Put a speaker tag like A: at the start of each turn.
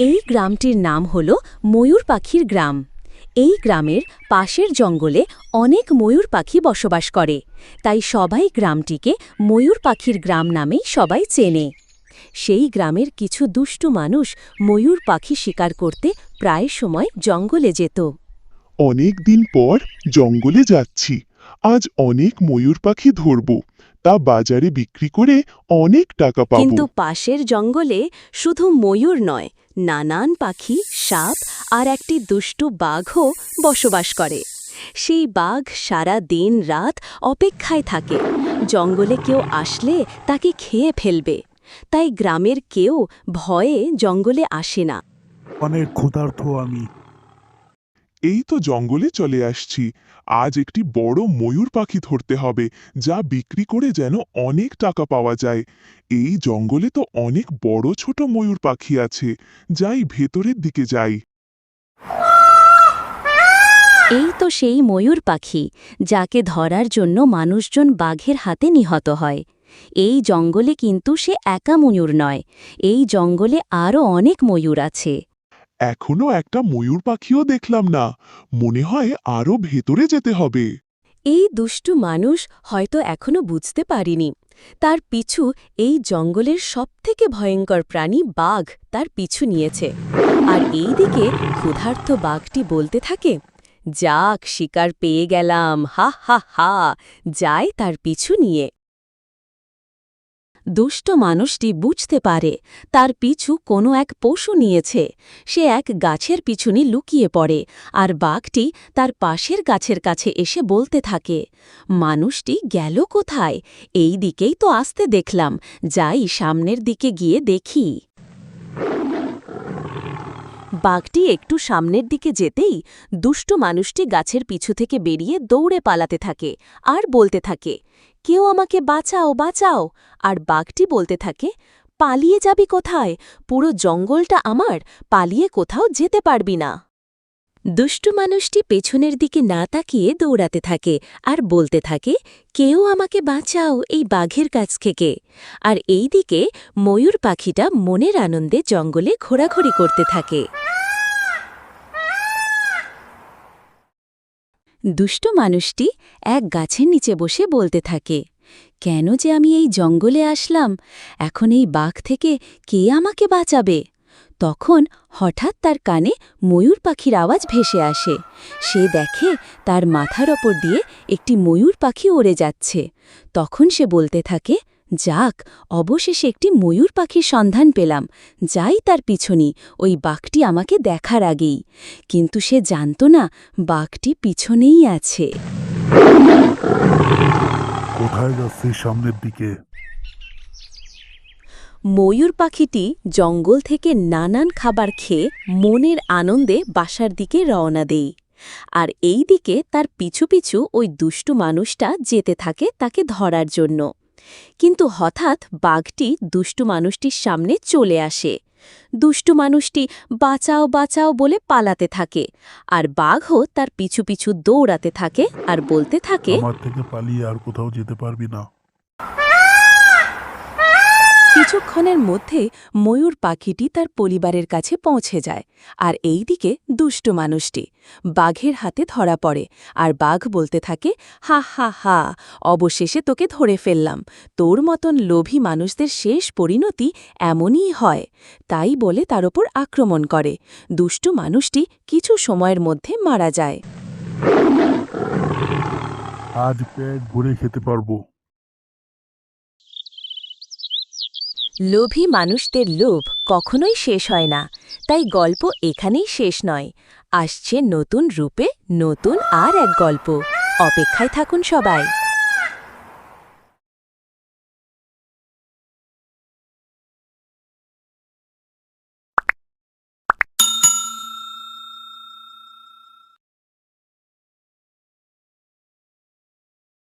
A: এই গ্রামটির নাম হল ময়ূর পাখির গ্রাম। এই গ্রামের পাশের জঙ্গলে অনেক ময়ূর পাখি বসবাস করে, তাই সবাই গ্রামটিকে ময়ূর পাখির গ্রাম নামেই সবাই চেনে। সেই গ্রামের কিছু দুষ্টু মানুষ ময়ূর পাখি শিকার করতে প্রায় সময় জঙ্গলে যেত।
B: অনেক দিন পর জঙ্গলে যাচ্ছি। আজ অনেক ময়ূর পাখি ধরব। তা বাজারে বিক্রি করে অনেক টাকা পাবো।
A: কিন্তু পাশের জঙ্গলে শুধু ময়ূর নয় নানান পাখি সাপ আর একটি দুষ্টু বাঘও বসবাস করে। সেই বাঘ সারা দিন রাত অপেক্ষায় থাকে। জঙ্গলে কেউ আসলে তাকে খেয়ে ফেলবে। তাই গ্রামের কেউ ভয়ে জঙ্গলে আসে না।
C: অনেক ক্ষুধার্ত আমি।
B: এই তো জঙ্গলে চলে আসছি। আজ একটি বড় ময়ূর পাখি ধরতে হবে, যা বিক্রি করে যেন অনেক টাকা পাওয়া যায়। এই জঙ্গলে তো অনেক বড় ছোট ময়ূর পাখি আছে, যাই ভেতরের দিকে যাই।
A: এই তো সেই ময়ূর পাখি, যাকে ধরার জন্য মানুষজন বাঘের হাতে নিহত হয়। এই জঙ্গলে কিন্তু সে একা ময়ূর নয়, এই জঙ্গলে আরও অনেক ময়ূর আছে।
B: এখনও একটা ময়ূর পাখিও দেখলাম না। মনে হয় আরও ভেতরে যেতে হবে।
A: এই দুষ্টু মানুষ হয়তো এখনও বুঝতে পারিনি। তার পিছু এই জঙ্গলের সবথেকে ভয়ঙ্কর প্রাণী বাঘ তার পিছু নিয়েছে। আর এই দিকে ক্ষুধার্ত বাঘটি বলতে থাকে, যাক, শিকার পেয়ে গেলাম, হা হা হা যায় তার পিছু নিয়ে। দুষ্ট মানুষটি বুঝতে পারে, তার পিছু কোনো এক পশু নিয়েছে। সে এক গাছের পিছুনি লুকিয়ে পড়ে আর বাঘটি তার পাশের গাছের কাছে এসে বলতে থাকে, মানুষটি গেল কোথায়? এই দিকেই তো আসতে দেখলাম। যাই সামনের দিকে গিয়ে দেখি। বাঘটি একটু সামনের দিকে যেতেই দুষ্ট মানুষটি গাছের পিছু থেকে বেরিয়ে দৌড়ে পালাতে থাকে আর বলতে থাকে, কেউ আমাকে বাঁচাও বাঁচাও। আর বাঘটি বলতে থাকে, পালিয়ে যাবি কোথায়? পুরো জঙ্গলটা আমার, পালিয়ে কোথাও যেতে পারবি না। দুষ্টু মানুষটি পেছনের দিকে না তাকিয়ে দৌড়াতে থাকে আর বলতে থাকে, কেউ আমাকে বাঁচাও এই বাঘের কাছ থেকে। আর এই দিকে ময়ূর পাখিটা মনের আনন্দে জঙ্গলে ঘোরাঘুরি করতে থাকে। দুষ্ট মানুষটি এক গাছের নিচে বসে বলতে থাকে, কেন যে আমি এই জঙ্গলে আসলাম? এখন এই বাঘ থেকে কে আমাকে বাঁচাবে? তখন হঠাৎ তার কানে ময়ূর পাখির আওয়াজ ভেসে আসে। সে দেখে তার মাথার ওপর দিয়ে একটি ময়ূর পাখি ওড়ে যাচ্ছে। তখন সে বলতে থাকে, যাক, অবশেষে একটি ময়ূর পাখির সন্ধান পেলাম। যাই তার পিছনি, ওই বাঘটি আমাকে দেখার আগেই। কিন্তু সে জানত না, বাঘটি পিছনেই আছে।
C: কোথায় যাচ্ছি সামনের দিকে?
A: ময়ূর পাখিটি জঙ্গল থেকে নানান খাবার খেয়ে মনের আনন্দে বাসার দিকে রওনা দেয়। আর এই দিকে তার পিছু পিছু ওই দুষ্টু মানুষটা যেতে থাকে তাকে ধরার জন্য। কিন্তু হঠাৎ বাঘটি দুষ্টু মানুষটির সামনে চলে আসে। দুষ্টু মানুষটি বাঁচাও বাঁচাও বলে পালাতে থাকে আর বাঘও তার পিছু পিছু দৌড়াতে থাকে আর বলতে থাকে,
C: আমার থেকে পালিয়ে আর কোথাও যেতে পারবি না।
A: কিছুক্ষণের মধ্যে ময়ূর পাখিটি তার পরিবারের কাছে পৌঁছে যায়, আর এই দিকে দুষ্ট মানুষটি। বাঘের হাতে ধরা পড়ে, আর বাঘ বলতে থাকে, হা হা হা, অবশেষে তোকে ধরে ফেললাম। তোর মতন লোভী মানুষদের শেষ পরিণতি এমনই হয়। তাই বলে তার ওপর আক্রমণ করে। দুষ্ট মানুষটি কিছু সময়ের মধ্যে মারা যায়।
C: আজ পেট ভরে খেতে পারব।
A: লোভী মানুষদের লোভ কখনোই শেষ হয় না। তাই গল্প এখানেই শেষ নয়। আসছে নতুন রূপে নতুন আর এক গল্প। অপেক্ষায় থাকুন সবাই।